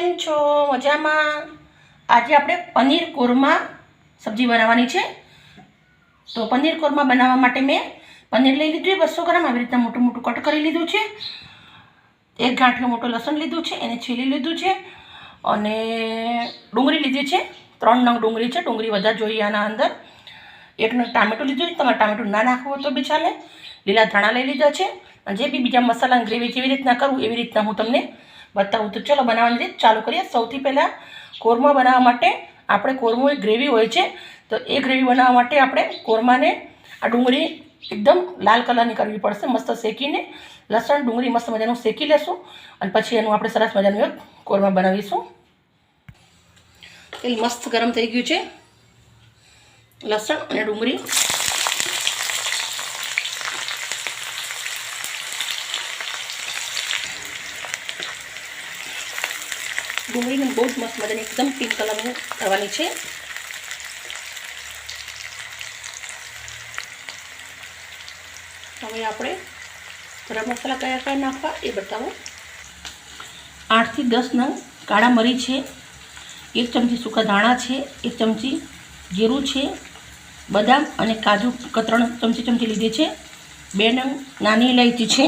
કેમ છો? મજામાં? આજે આપણે પનીર કોરમા સબ્જી બનાવવાની છે. તો પનીર કોરમા બનાવવા માટે મેં પનીર લઈ લીધું છે, બસો ગ્રામ આવી રીતના મોટું મોટું કટ કરી લીધું છે. એક ગાંઠિયો મોટો લસણ લીધું છે, એને છીલી લીધું છે અને ડુંગળી લીધી છે. ત્રણ નંગ ડુંગળી છે, ડુંગળી વધારે જોઈએ આના અંદર. એક નંગ ટામેટું લીધું છે, તમારે ટામેટું ના નાખવું તો બી ચાલે. લીલા ધાણા લઈ લીધા છે. અને જે બી બીજા મસાલા ગ્રેવી જેવી રીતના કરવું એવી રીતના હું તમને બતાવું. તો ચલો બનાવવાની રીત ચાલુ કરીએ. સૌથી પહેલાં કોરમા બનાવવા માટે આપણે કોરમો એક ગ્રેવી હોય છે. તો એ ગ્રેવી બનાવવા માટે આપણે કોરમાને આ ડુંગળી એકદમ લાલ કલરની કરવી પડશે, મસ્ત શેકીને. લસણ, ડુંગળી મસ્ત મજાનું શેકી લેશું અને પછી એનું આપણે સરસ મજાનું એક કોરમા બનાવીશું. તેલ મસ્ત ગરમ થઈ ગયું છે. લસણ અને ડુંગળી ડુંગળીને બહુ જ મસ્ત મજાની એકદમ પિંક કલરની કરવાની છે. હવે આપણે ગરમ મસાલા કયા કયા નાખવા, એ બતાવો. આઠથી દસ નંગ કાળા મરી છે, એક ચમચી સૂકા ધાણા છે, એક ચમચી જીરું છે, બદામ અને કાજુ કતરણ ચમચી ચમચી લીધી છે. બે નંગ નાની ઇલાયચી છે,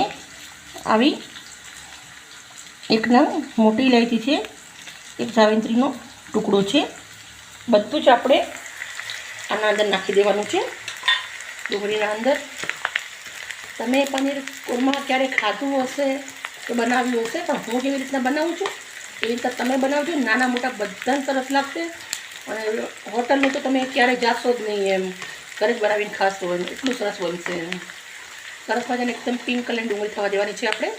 આવી એક નંગ મોટી ઇલાયચી છે. એક સાવિત્રીનો ટુકડો છે. બધું જ આપણે આના અંદર નાખી દેવાનું છે. ડુંગળીના અંદર. તમે પનીર કોરમા ક્યારે ખાધું હશે કે બનાવ્યું હશે, પણ હું જેવી રીતના બનાવું છું? એવી રીતના તમે બનાવજો. નાના મોટા બધાને સરસ લાગશે. અને હોટલનું તો તમે ક્યારે જાશો જ નહીં એમ. ઘરે જ બનાવીને ખાશો એમ. એટલું સરસ બનશે સરસ મજાને એકદમ પિંક કલરની ડુંગળી થવા દેવાની છે આપણે.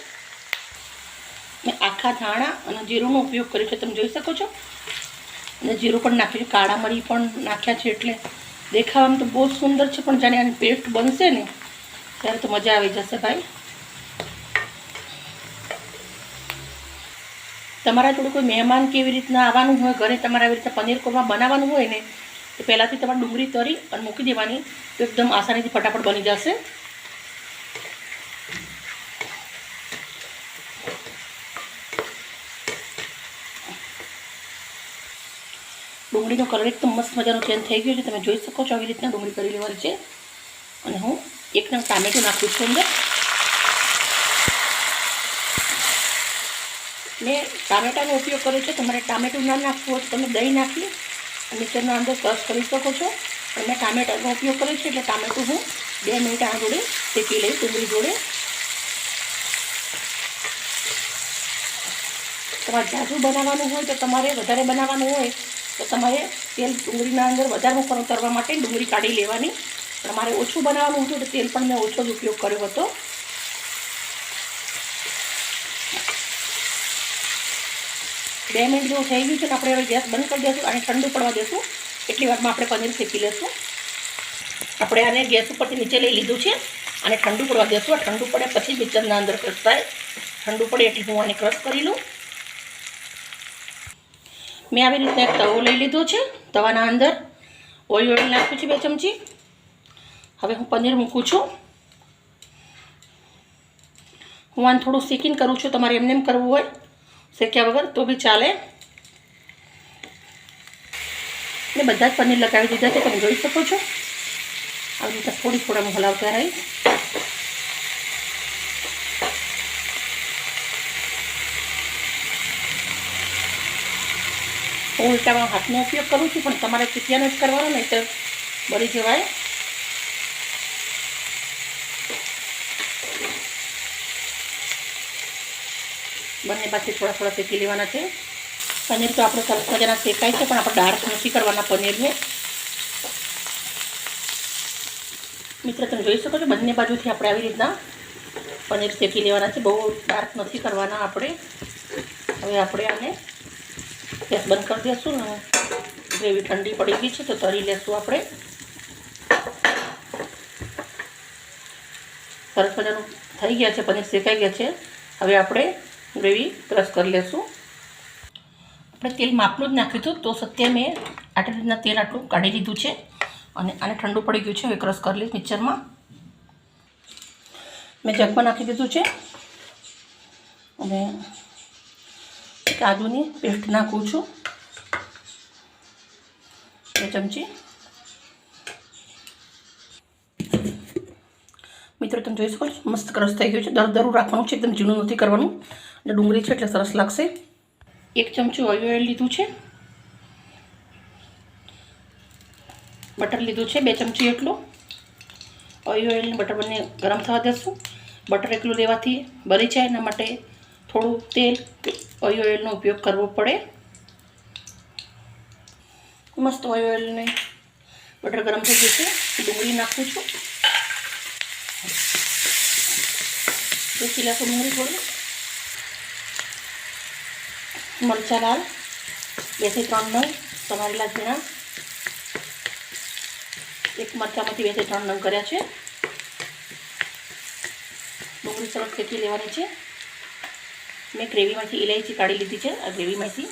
મેં આખા ધાણા અને જીરુંનો ઉપયોગ કર્યો છે. તમે જોઈ શકો છો? અને જીરું પણ નાખ્યું છે. કાળા મરી પણ નાખ્યા છે એટલે દેખાવામાં તો બહુ સુંદર છે, પણ જાણે આની પેસ્ટ બનશે ને, ત્યારે તો મજા આવી જશે ભાઈ. તમારા જોડે કોઈ મહેમાન કેવી રીતના આવવાનું હોય, ઘરે તમારે આવી રીતના પનીર કોરમા બનાવવાનું હોય ને, તો પહેલાંથી તમારે ડુંગળી તરી અને મૂકી દેવાની, તો એકદમ આસાનીથી ફટાફટ બની જશે. ડુંગળીનો કલર એકદમ મસ્ત મજાનો ચેન્જ થઈ ગયો છે, તમે જોઈ શકો છો આવી રીતના ડુંગળી કરી લેવાની છે. અને હું એક નંગ ટામેટું નાખું છું અંદર. મેં ટામેટાનો ઉપયોગ કર્યો છે, તમારે ટામેટું ના નાખવું હોય તમે દહીં નાખી મિક્સરના અંદર ક્રશ કરી શકો છો. અને મેં ટામેટાનો ઉપયોગ કર્યો છે, એટલે ટામેટું હું બે મિનિટ આ જોડે શેકી લઈશ, ડુંગળી જોડે. તમારે જાજુ બનાવવાનું હોય તો તમારે વધારે બનાવવાનું હોય તો તમારે તેલ ડુંગળીના અંદર વધારે ઉપર ઉતારવા માટે ડુંગળી કાઢી લેવાની. પણ મારે ઓછું બનાવવાનું હતું તો તેલ પણ મેં ઓછો જ ઉપયોગ કર્યો હતો. બે મિનિટ જેવું થઈ ગયું છે ને આપણે હવે ગેસ બંધ કરી દઈશું અને ઠંડુ પડવા દઈશું એટલી વારમાં આપણે પનીર શેકી લઈશું આપણે આને ગેસ ઉપરથી નીચે લઈ લીધું છે અને ઠંડુ પડવા દઈશું ઠંડુ પડે પછી મિક્સરના અંદર ક્રશ થાય ઠંડુ પડે એટલે હું આને ક્રશ કરી લઉં. મેં આવી રીતના એક તવો લઈ લીધો છે, તવાના અંદર. ઓઇલ ઓઇલ નાખ્યું છે બે ચમચી. હવે હું પનીર મૂકું છું. હું આને થોડું શેકીને કરું છું, તમારે એમને એમ કરવું હોય. શેક્યા વગર તો બી ચાલે. મેં બધા જ પનીર લગાવી દીધા છે, તમે જોઈ શકો છો. આવી રીતે થોડી થોડા હું હલાવતા રહીશ હું ઉલટામાં હાથનો ઉપયોગ કરું છું, પણ તમારે ચીટિયાનો જ કરવાનો નહીં તો બળી જવાય. બંને પાછી થોડા થોડા શેકી લેવાના છે. પનીર તો આપણે સરસ મજાના શેકાય છે, પણ આપણે ડાર્ક નથી કરવાના પનીરને. મિત્ર, તમે જોઈ શકો છો, બંને બાજુથી આપણે આવી રીતના પનીર શેકી લેવાના છે. બહુ ડાર્ક નથી કરવાના આપણે. હવે આપણે આને ગેસ બંધ કરી દઈશું ને. ગ્રેવી ઠંડી પડી ગઈ છે તો તરી લેશું આપણે. સરસ મજાનું થઈ ગયા છે, પનીર શેકાઈ ગયા છે. હવે આપણે ગ્રેવી ક્રશ કરી લેશું. આપણે તેલ માપનું જ નાખ્યું હતું, તો સત્ય મેં આટલી રીતના તેલ આટલું કાઢી લીધું છે. અને આને ઠંડુ પડી ગયું છે, હવે ક્રશ કરી લઈશ મિક્સરમાં. મેં જગમાં નાખી દીધું છે. અને કાજુની પેસ્ટ નાખું છું. બે ચમચી. મિત્રો, તમે જોઈ શકો છો, મસ્ત ક્રશ થઈ ગયું છે. દર દરું રાખવાનું છે, એકદમ ઝીણું નથી કરવાનું. અને ડુંગળી છે એટલે સરસ લાગશે. એક ચમચું ઓઇલ લીધું છે. બટર લીધું છે, બે ચમચી એટલું. ઓઇલ ઓઇલ બટર બંને ગરમ થવા દેશું. બટર એકલું લેવાથી બળી જાય એના માટે થોડું તેલ ઓઇલ ઓઇલનો ઉપયોગ કરવો પડે. મસ્ત ઓઇલ ઓઇલને બટર ગરમ થઈ જશે ડુંગળી નાખું છું. શેકી નાખું ડુંગળી થોડી મરચા લાલ બેથી ત્રણ નંગ, સમારેલા ઝીણા. એક મરચામાંથી બેથી ત્રણ નંગ કર્યા છે. ડુંગળી સરસ શેકી લેવાની છે. મેં ગ્રેવીમાંથી ઇલાયચી કાઢી લીધી છે. આ ગ્રેવીમાંથી.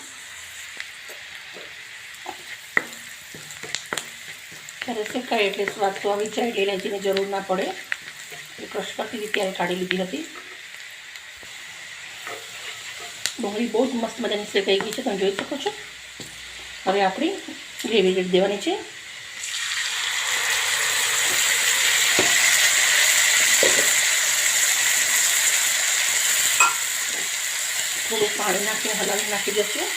ત્યારે શેકાય એટલે સ્વાદ તો આવી જાય. એટલે ઇલાયચીની જરૂર ના પડે. એ ક્રશ કરતી હતી ત્યારે કાઢી લીધી હતી. ડુંગળી બહુ જ મસ્ત મજાની શેકાઈ ગઈ છે. તમે જોઈ શકો છો. હવે આપણી ગ્રેવી દેવાની છે. થોડું પાણી નાખીને હલાવી નાખી દઈશું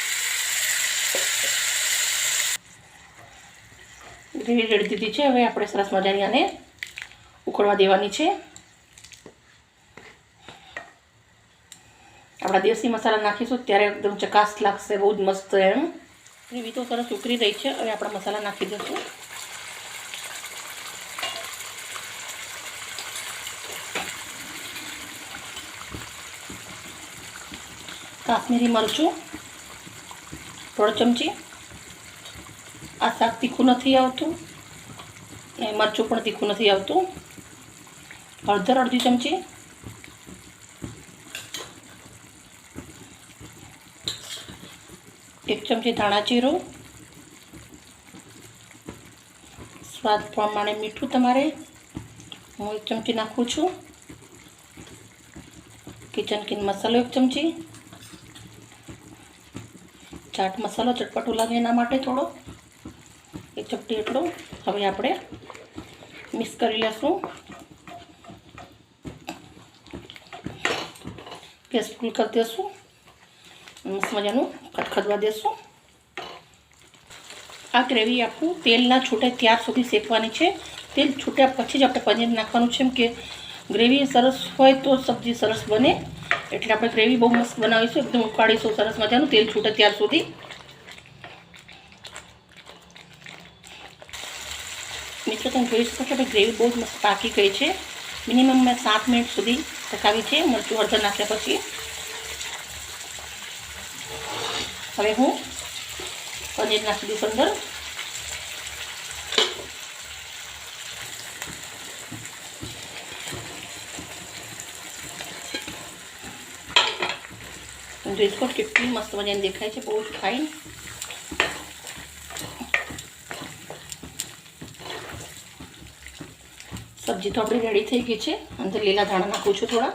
ગ્રેવી રેડી દીધી છે. હવે આપણે સરસ મજાની આને ઉકળવા દેવાની છે. આપણા દેશી મસાલા નાખીશું ત્યારે એકદમ ચકાસ લાગશે, બહુ જ મસ્ત એમ. ગ્રેવી તો સરસ ઉકળી રહી છે. હવે આપણા મસાલા નાખી દઈશું. કાશ્મીરી મરચું દોઢ ચમચી. આ શાક તીખું નથી આવતું એ મરચું પણ તીખું નથી આવતું. હળદર અડધી ચમચી. એક ચમચી ધાણા જીરું. સ્વાદ પ્રમાણે મીઠું તમારે. હું એક ચમચી નાખું છું. કિચન કિન મસાલો એક ચમચી. ચાટ મસાલો ચટપટું લાગે એના માટે થોડો. એક ચપટી એટલો. હવે આપણે મિક્સ કરી લેશું. ગેસ ફૂલ કરી દઈશું મસ્ત મજાનું ખદખદવા દેશું. આ ગ્રેવી આપણું તેલ ના છૂટે ત્યાર સુધી શેકવાની છે. તેલ છૂટ્યા પછી જ આપણે પનીર નાખવાનું છે. એમ કે ગ્રેવી સરસ હોય તો સબ્જી સરસ બને. એટલે આપણે ગ્રેવી બહુ મસ્ત બનાવીશું. એકદમ ઉકાળીશું, સરસ મજાનું. તેલ છૂટે ત્યાર સુધી. મિત્રો, તમે જોઈ શકો છો કે ગ્રેવી બહુ જ મસ્ત પાકી ગઈ છે. મિનિમમ મેં સાત મિનિટ સુધી પકાવી છે. મરચું હળદર નાખ્યા પછી. હવે હું પનીર નાખી દઈશ અંદર. જોઈ શકો કેટલી મસ્ત મજાની દેખાય છે, બહુ જ ફાઇન સબ્જી તો આપણી રેડી થઈ ગઈ છે. અંદર લીલા ધાણા નાખું છું થોડા.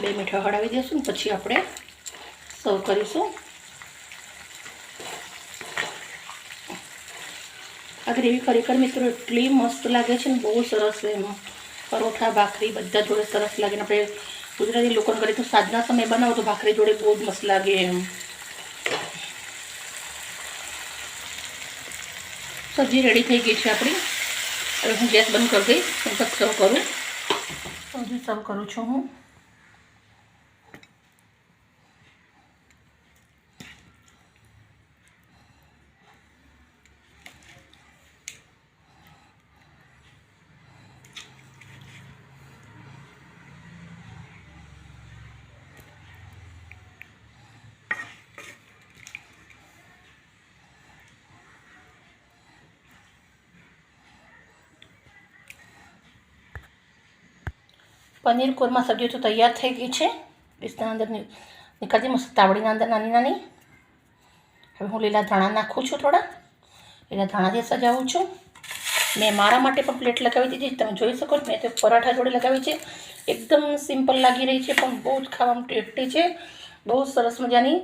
બે મીઠા હળાવી દઈશું પછી આપણે સર્વ કરીશું. આ ગ્રેવી ખરેખર મિત્રો એટલી મસ્ત લાગે છે ને, બહુ સરસ એમાં. પરોઠા, ભાખરી બધા જોડે સરસ લાગે ને. આપણે ગુજરાતી લોકોને કરીએ તો સાંજના સમય બનાવો તો ભાખરી જોડે બહુ જ મસ્ત લાગે એમ. સબ્જી રેડી થઈ ગઈ છે આપણી. હવે હું ગેસ બંધ કરી દઈશ સર્વ કરું. સબ્જી સર્વ કરું છું હું. પનીર કોરમા સબ્જી તો તૈયાર થઈ ગઈ છે. ડીશના અંદર નીકળતી મસ્ત તાવડીના અંદર નાની નાની. હવે હું લીલા ધાણા નાખું છું થોડા. લીલા ધાણાથી સજાવું છું. મેં મારા માટે પણ પ્લેટ લગાવી દીધી. તમે જોઈ શકો છો, મેં તો પરાઠા જોડે લગાવી છે. એકદમ સિમ્પલ લાગી રહી છે, પણ બહુ જ ખાવામાં ટેસ્ટી છે. બહુ સરસ મજાની.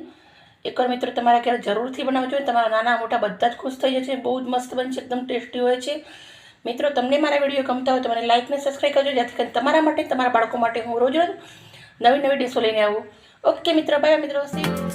એકવાર મિત્રો તમારા ક્યારે જરૂરથી બનાવજો. તમારા નાના મોટા બધા જ ખુશ થઈ જશે. બહુ જ મસ્ત બનશે, એકદમ ટેસ્ટી હોય છે. મિત્રો, તમને મારા વીડિયો ગમતા હોય તો મને લાઇક ને સબસ્ક્રાઈબ કરજો, જેથી કરીને તમારા માટે તમારા બાળકો માટે હું રોજ રોજ નવી નવી ડીશો લઈને આવું. ઓકે મિત્રો બાય મિત્રો. સી